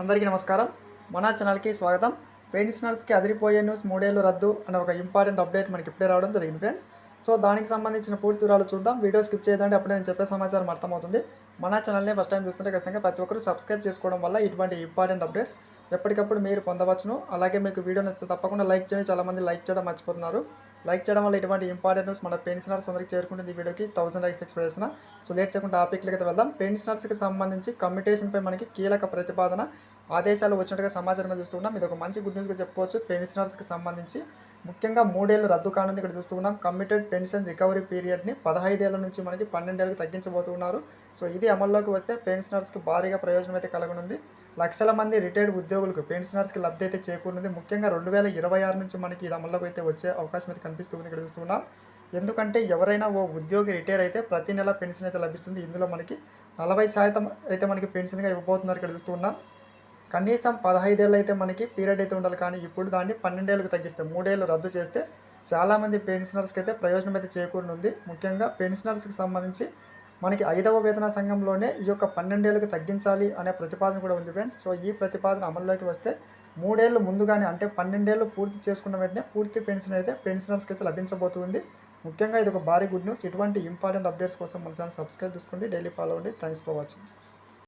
అందరికీ నమస్కారం. మన ఛానల్కి స్వాగతం. పెన్షనర్స్కి అదిరిపోయే న్యూస్ మూడేళ్ళు రద్దు అనే ఒక ఇంపార్టెంట్ అప్డేట్ మనకి ఇప్పుడే రావడం జరిగింది ఫ్రెండ్స్. సో దానికి సంబంధించిన పూర్తి వివరాలు చూద్దాం. వీడియో స్కిప్ చేయదండి. అప్పుడే నేను చెప్పే సమాచారం అర్థమవుతుంది. మన ఛానల్ని ఫస్ట్ టైం చూస్తుంటే ఖచ్చితంగా ప్రతి ఒక్కరు సబ్స్క్రైబ్ చేసుకోవడం వల్ల ఇటువంటి ఇంపార్టెంట్ అప్డేట్స్ ఎప్పటికప్పుడు మీరు పొందవచ్చును. అలాగే మీకు వీడియో నచ్చితే తప్పకుండా లైక్ చేయండి. చాలామంది లైక్ చేయడం మర్చిపోతున్నారు. లైక్ చేయడం వల్ల ఇటువంటి ఇంపార్టెంట్ న్యూస్ మన పెన్షనర్స్ అందరికీ చేరుకుంటుంది ఈ వీడియోకి. థౌసండ్ లైక్స్ ఎక్స్పెక్ట్ చేసిన. సో లేట్ చేయకుండా టాపిక్లకి వెళ్దాం. పెన్షనర్స్కి సంబంధించి కమ్యూటేషన్పై మనకి కీలక ప్రతిపాదన. ఆదేశాలు వచ్చినట్టుగా సమాచారం చూస్తున్నాం ఇది ఒక మంచి గుడ్ న్యూస్గా చెప్పుకోవచ్చు. పెన్షనర్స్కి సంబంధించి ముఖ్యంగా మూడేళ్ళు రద్దు కానుంది ఇక్కడ చూస్తున్నాం కమిటెడ్ పెన్షన్ రికవరీ పీరియడ్ని పదహైదేళ్ళ నుంచి మనకి పన్నెండేళ్ళకి తగ్గించబోతున్నారు సో ఇది అమల్లోకి వస్తే పెన్షనర్స్కి భారీగా ప్రయోజనం అయితే కలగనుంది. లక్షల మంది రిటైర్డ్ ఉద్యోగులకు పెన్షనర్స్కి లబ్ధి అయితే చేకూరుంది ముఖ్యంగా రెండు వేల ఇరవై ఆరు నుంచి మనకి ఇది అమల్లోకి అయితే వచ్చే అవకాశం అయితే కనిపిస్తుంది ఇక్కడ చూస్తున్నాం ఎందుకంటే ఎవరైనా ఓ ఉద్యోగి రిటైర్ అయితే ప్రతి నెల పెన్షన్ అయితే లభిస్తుంది. ఇందులో మనకి నలభై శాతం అయితే మనకి పెన్షన్గా ఇవ్వబోతున్నారు ఇక్కడ చూస్తున్నాం కనీసం పదహైదేళ్ళు అయితే మనకి పీరియడ్ అయితే ఉండాలి. కానీ ఇప్పుడు దాన్ని పన్నెండేళ్ళకి తగ్గిస్తే మూడేళ్ళు రద్దు చేస్తే చాలామంది పెన్షనర్స్కి అయితే ప్రయోజనం అయితే చేకూరనుంది. ముఖ్యంగా పెన్షనర్స్కి సంబంధించి మనకి ఐదవ వేతన సంఘంలోనే ఈ యొక్క పన్నెండేళ్ళకి తగ్గించాలి అనే ప్రతిపాదన కూడా ఉంది ఫ్రెండ్స్. సో ఈ ప్రతిపాదన అమల్లోకి వస్తే మూడేళ్ళు ముందుగానే అంటే పన్నెండేళ్ళు పూర్తి చేసుకున్న వెంటనే పూర్తి పెన్షన్ అయితే పెన్షనర్స్కి అయితే లభించబోతుంది. ముఖ్యంగా ఇది ఒక భారీ గుడ్ న్యూస్. ఇటువంటి ఇంపార్టెంట్ అప్డేట్స్ కోసం మన ఛానల్ సబ్స్క్రైబ్ చేసుకోండి. డైలీ ఫాలో అవ్వండి. Thanks for watching.